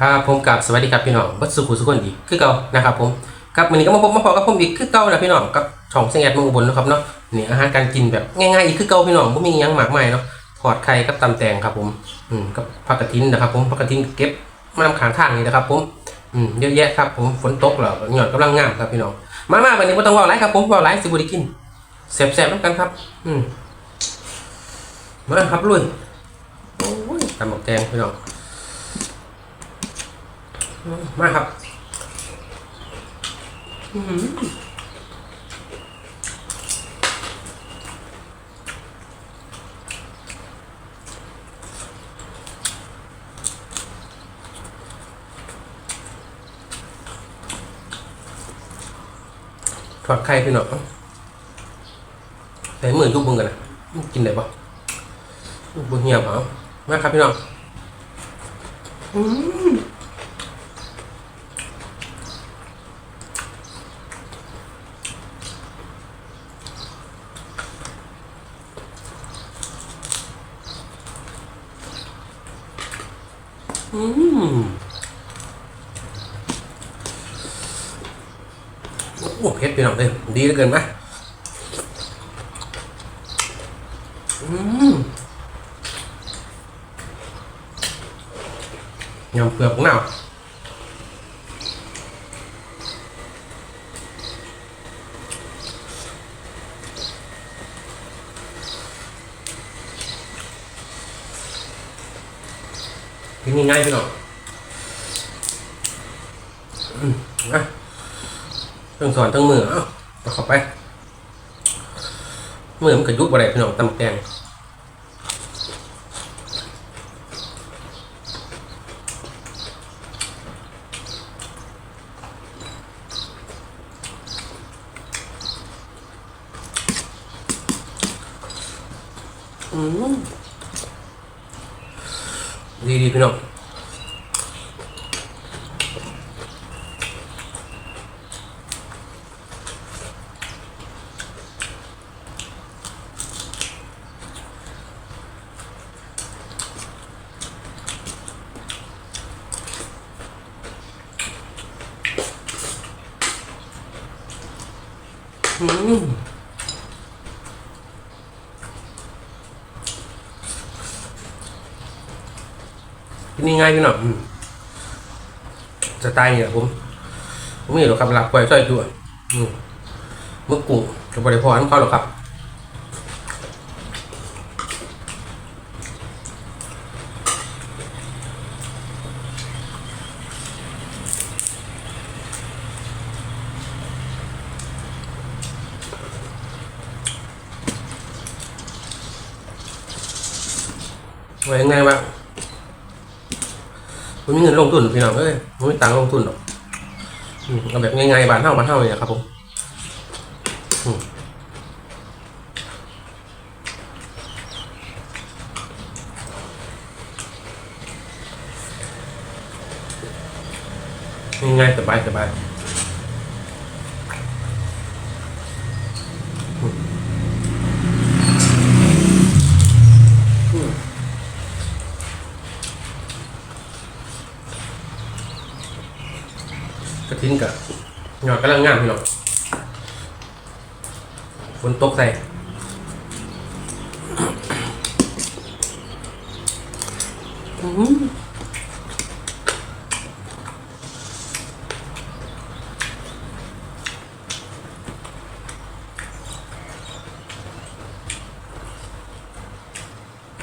ครับผมกับสวัสดีครับพี่น้องบัดสุขุสุขคนอีกคือเก่านะครับผมครับวันนี้ก็มาพบมาพอกับผมอีกคือเก่านะพี่น้องกับช่องเสียงแอดมืองบลนะครับเนาะนี่อาหารการกินแบบง่ายๆอีกคือเก่าพี่น้องไม่มีหยังมากมายเนาะทอดไข่กับตำแตงครับผมอืมกับผักกระถินนะครับผมผักกระถินเก็บมานำขางทางนี่นะครับผมอืมเยอะแยะครับผมฝนตกแล้วหยอดกำลังงามครับพี่น้องมามาวันนี้ไม่ต้องว่าไรครับผมว่าไรสิบุได้กินแซ่บๆน้ำกันครับ อืมมาครับลุยโอ้ยตำบักแตงพี่น้อง มาครับอื้อหือทอดไข่พี่น้องใส่มือยุบมึงกันนะกินได้ปะบุเหี่ยวเปล่ามาครับพี่น้องอืม อืมโอ้โหเผ็ดไปหน่อยเลยดีเหลือเกินไหมอืมยำเผือกของเรา กินง่ายๆพี่น้องอืมอะทั้งสอนทั้งมือเอ้าเอาเข้าไปมือมันกระยุบอะไรพี่น้องตำแตงอืม ดีดีๆพี่น้องอืม กินง่ายพี่น้องสไตล์เนี่ยผมผมมีหรอกครับหลักไว้ใส่ตัวอืมเมื่อกุ้งกับบริพรเขาหรอกครับไว้ยังไงบ้าง มันมีเงินลงทุนพี่น้องเอ้ยมันไม่ตังค์ลงทุนหรอกเอาแบบง่ายๆบานเท่าบานเท่าเนี่ยครับผมง่ายๆสบายสบายกระทิ้นกับ หยอดกำลังงามพี่น้องฝนตกใส่อืม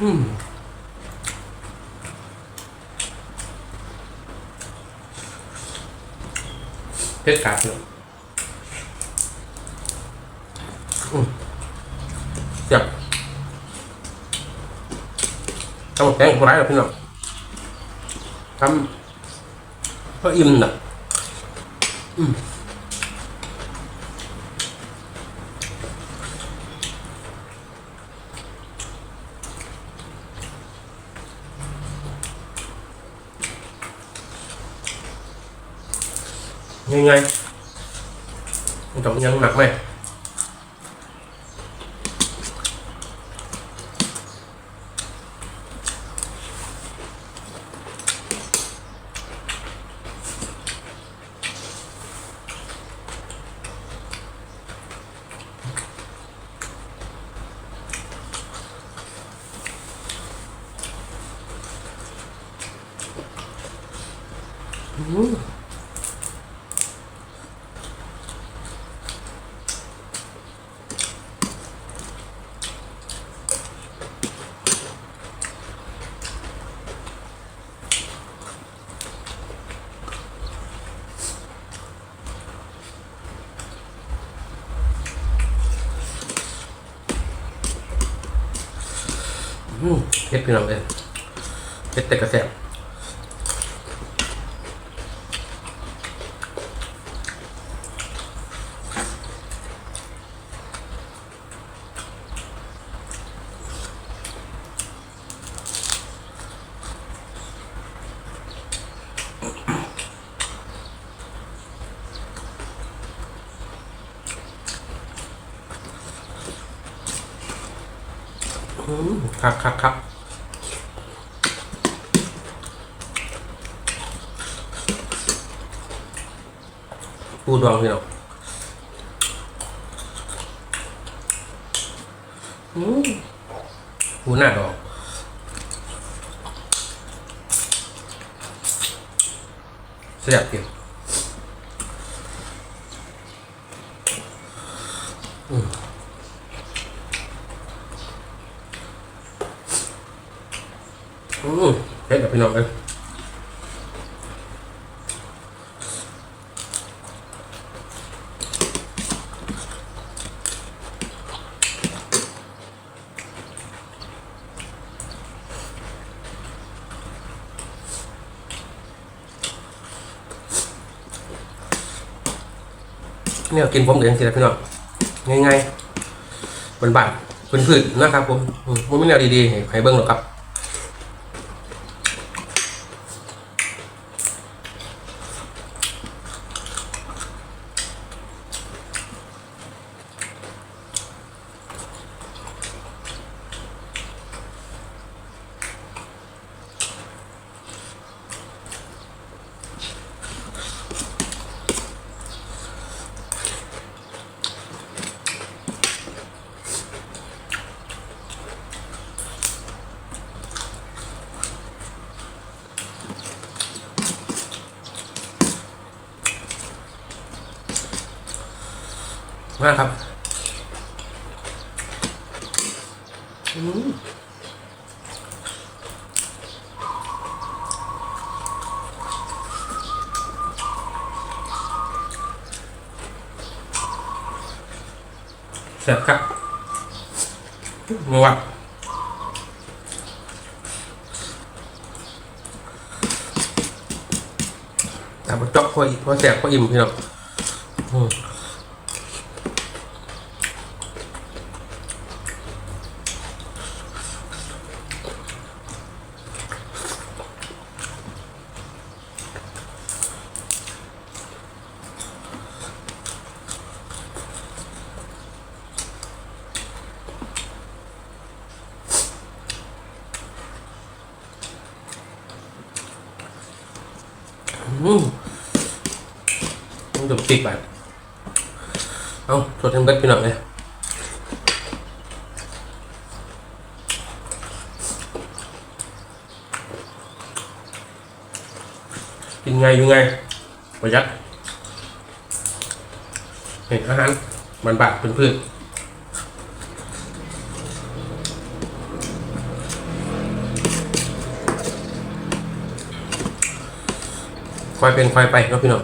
อืม เพชรขาดเลยเจ็บทำแกงไรหรอพี่น้องทำเพราะอิ่มนะอืม nhanh ngay, trọng nhân mặt mày Ooh. เผ็ดพี่น้องเลยเผ็ดแต่กระแสบอืม ครับครับครับปูดองพี่น้องอืมปูหน้าดองเสียบกิน อเผ็ดแบบพี่น้องเลยเนี่ยกินผมเองสิละพี่น้องง่ายๆบนบันพื้นๆนะครับผมมันไม่แนวดีๆให้เบิ้งหรอกครับ มากครับอืมเสร็จครับงวดแต่บดจอกพออีกพอแสบพออิ่มพี่น้อง ต้องจบติดไปเอาสดทั้งเบ็ดพี่หน่อยเลยกินไงอยู่ไงประหยัดเห็นอาหารมันบาดเป็นพืช ค่อยเป็นค่อยไปเนาะพี่น้อง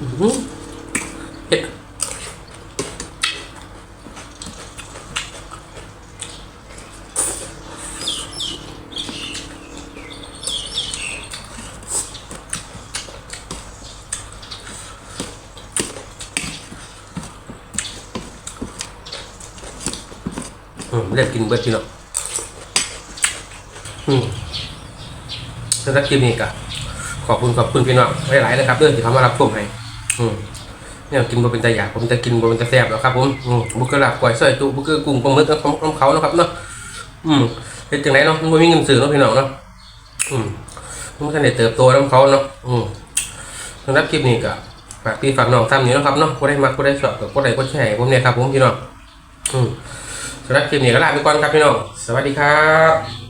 อื้อหือเผ็ด เล่ไดกินเบิร์ดพี่น้องอืสำหรับคลิปนี้ก็ขอบคุณขอบคุณพี่น้องหลายๆนะครับเรื่องที่เขามารับชมให้เนี่ยกินบ่เป็นตาอยากผมจะกินบ่เป็นตาแซ่บแล้วครับผมบุกกระลาบก๋วยซอยจุบุกกระกุ้งปลาหมึกของของเขานะครับเนาะอืมเฮ็ดจังไดเนาะมันบ่มีเงินสื่อเนาะพี่น้องเนาะอืมมันก็ได้เติบโตแล้วเขาเนาะอืมสำหรับคลิปนี้ก็ฝากพี่ฝากน้องทำอยู่นะครับเนาะก็ได้มากก็ได้ชอบก็ได้ก็แชร์ผมเนี่ยครับผมพี่น้องอืม สำหรับคลิปนี้ก็ลาไปก่อนครับพี่น้อง สวัสดีครับ